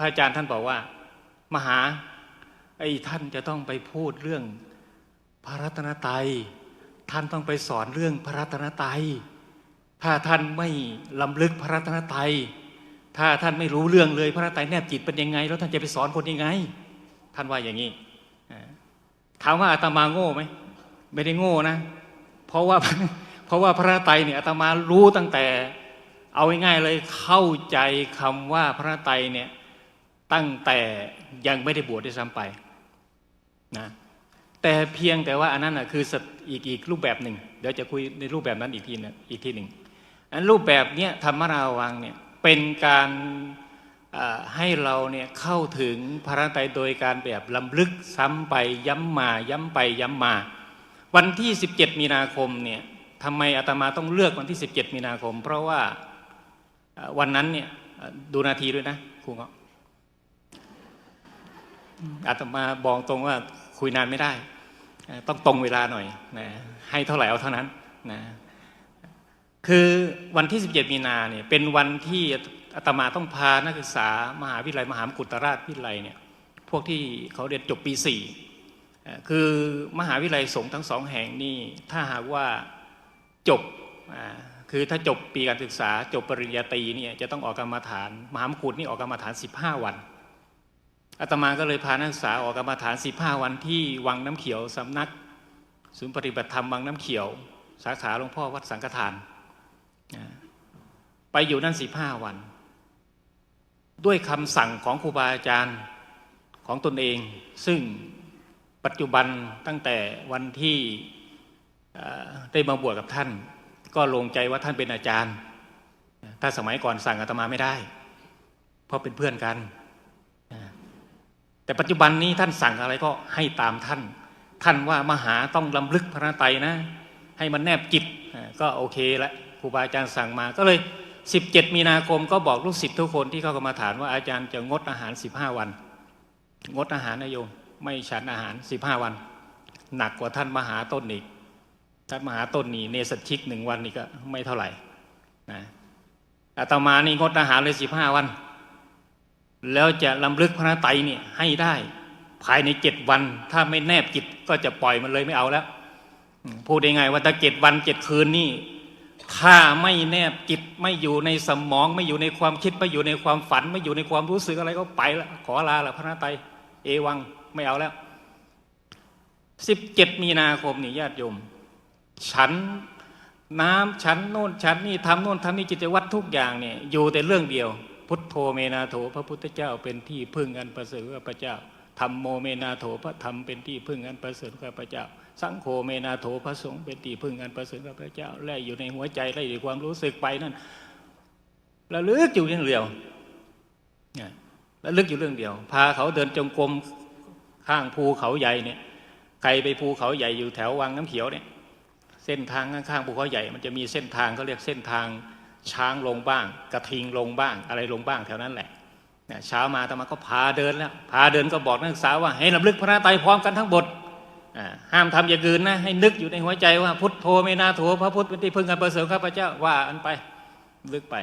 พระอาจารย์ท่านบอกว่า มหาไอ้ท่านจะต้องไปพูดเรื่องพระรัตนตรัยท่านต้องไปสอนเรื่องพระรัตนตรัยถ้าท่านไม่ลำลึกพระรัตนตรัยถ้าท่านไม่รู้เรื่องเลยพระรัตนตรัยแนบจิตเป็นยังไง แล้วท่านจะไปสอนคนยังไง ท่านว่าอย่างนี้ถามว่าอาตมาโง่ไหมไม่ได้โง่นะ เพราะว่าเพราะว่าพระไตรเนี่ยอาตมารู้ตั้งแต่ เอาง่ายๆเลยเข้าใจคำว่าพระไตรเนี่ย ตั้งแต่ยังไม่ได้บวชด้วยซ้ำไปนะแต่เพียงแต่ว่าอันนั้นนะคืออีกอีกรูปแบบหนึ่ง เดี๋ยวจะคุยในรูปแบบนั้นอีกทีนึงอีกทีหนึ่งอันรูปแบบเนี้ยธรรมราวังเนี่ยเป็นการให้เราเนี่ยเข้าถึงพระไตรโดยการแบบลำลึกซ้ำไปย้ำมาย้ำไปย้ำมา วันที่ 17 มีนาคมเนี่ยทำไมอาตมาต้องเลือกวันที่ 17 มีนาคม เพราะว่าวันนั้นเนี่ยดูนาทีด้วยนะครูเงาะ อาตมาบอกตรงว่าคุยนานไม่ได้ ต้องตรงเวลาหน่อยนะให้เท่าไหร่เอาเท่านั้นนะคือวันที่ 17 มีนาเนี่ยเป็นวันที่อาตมาต้องพานักศึกษามหาวิทยาลัยมหามกุฏราชวิทยาลัยเนี่ยพวกที่เขาเรียนจบปีสี่คือมหาวิทยาลัยสงฆ์ทั้งสองแห่งนี่ถ้าหากว่าจบคือถ้าจบปีการศึกษาจบปริญญาตรีเนี่ยจะต้องออกกรรมฐาน มหามกุฏนี่ออกกรรมฐาน 15 วัน อาตมาก็เลยพานักศึกษาออกกรรมฐาน 15 วันที่วังน้ำเขียวสำนักศูนย์ปฏิบัติธรรมวังน้ำเขียว สาขาหลวงพ่อวัดสังฆทานไปอยู่นั่น 15 วัน ด้วยคำสั่งของครูบาอาจารย์ของตนเอง ซึ่งปัจจุบันตั้งแต่วันที่ได้มาบวชกับท่าน ก็ลงใจว่าท่านเป็นอาจารย์ ถ้าสมัยก่อนสั่งอาตมาไม่ได้ เพราะเป็นเพื่อนกัน แต่ปัจจุบันนี้ท่านสั่งอะไรก็ให้ตามท่าน ท่านว่ามหาต้องลำลึกพระไตรนะ ให้มันแนบจิตก็โอเคละครูบาอาจารย์สั่งมาก็เลย 17 มีนาคมก็บอกลูกศิษย์ทุกคนที่เข้ากรรมาฐานว่าอาจารย์จะงดอาหาร 15 วัน งดอาหารนะโยมไม่ฉันอาหาร 15 วัน หนักกว่าท่านมหาต้นอีกท่านมหาต้นนี่เนสชิกหนึ่งวันนี่ก็ไม่เท่าไหร่นะอาตมานี่งดอาหารเลย 15 วัน แล้วจะลำลึกพระไตรเนี่ยให้ได้ภายในเจ็ดวัน ถ้าไม่แนบจิตก็จะปล่อยมันเลยไม่เอาแล้วพูดยังไงว่าถ้าเจ็ดวันเจ็ดคืนนี่ถ้าไม่แนบจิตไม่อยู่ในสมอง ไม่อยู่ในความคิดไม่อยู่ในความฝัน ไม่อยู่ในความรู้สึกอะไรก็ไปละขอลาละพระไตรเอวังไม่เอาแล้วสิบเจ็ดมีนาคมนี่ญาติโยม ฉันน้ำฉันโน่นฉันนี่ทำโน่นทำนี่จิตวัตรทุกอย่างเนี่ยอยู่แต่เรื่องเดียว พุทโธเมนาโถพระพุทธเจ้าเป็นที่พึ่งอันประเสริฐข้าพเจ้าธรรมโมเมนาโถพระธรรมเป็นที่พึ่งอันประเสริฐข้าพเจ้า สังโฆเมนาโถพระสงฆ์เป็นที่พึ่งอันประเสริฐข้าพเจ้าแล่อยู่ในหัวใจแล่อยู่ความรู้สึกไปนั่นระลึกอยู่เรื่องเดียวเนี่ยระลึกอยู่เรื่องเดียว พาเขาเดินจงกรมข้างภูเขาใหญ่เนี่ยใครไปภูเขาใหญ่อยู่แถววังน้ำเขียวเนี่ย เส้นทางข้างๆภูเขาใหญ่ มันจะมีเส้นทางเขาเรียกเส้นทาง ช้างลงบ้าง กระทิงลงบ้าง อะไรลงบ้างแถวนั้นแหละเช้ามาตมาก็พาเดินแล้วพาเดินก็บอกนักศึกษาว่าให้ลำลึกพระไตรพร้อมกันทั้งบทห้ามทำอย่างอื่นนะให้นึกอยู่ในหัวใจว่าพุทโธเมนาโถพระพุทธเป็นที่พึ่งอันประเสริฐข้าพเจ้าว่าอันไปลึกไป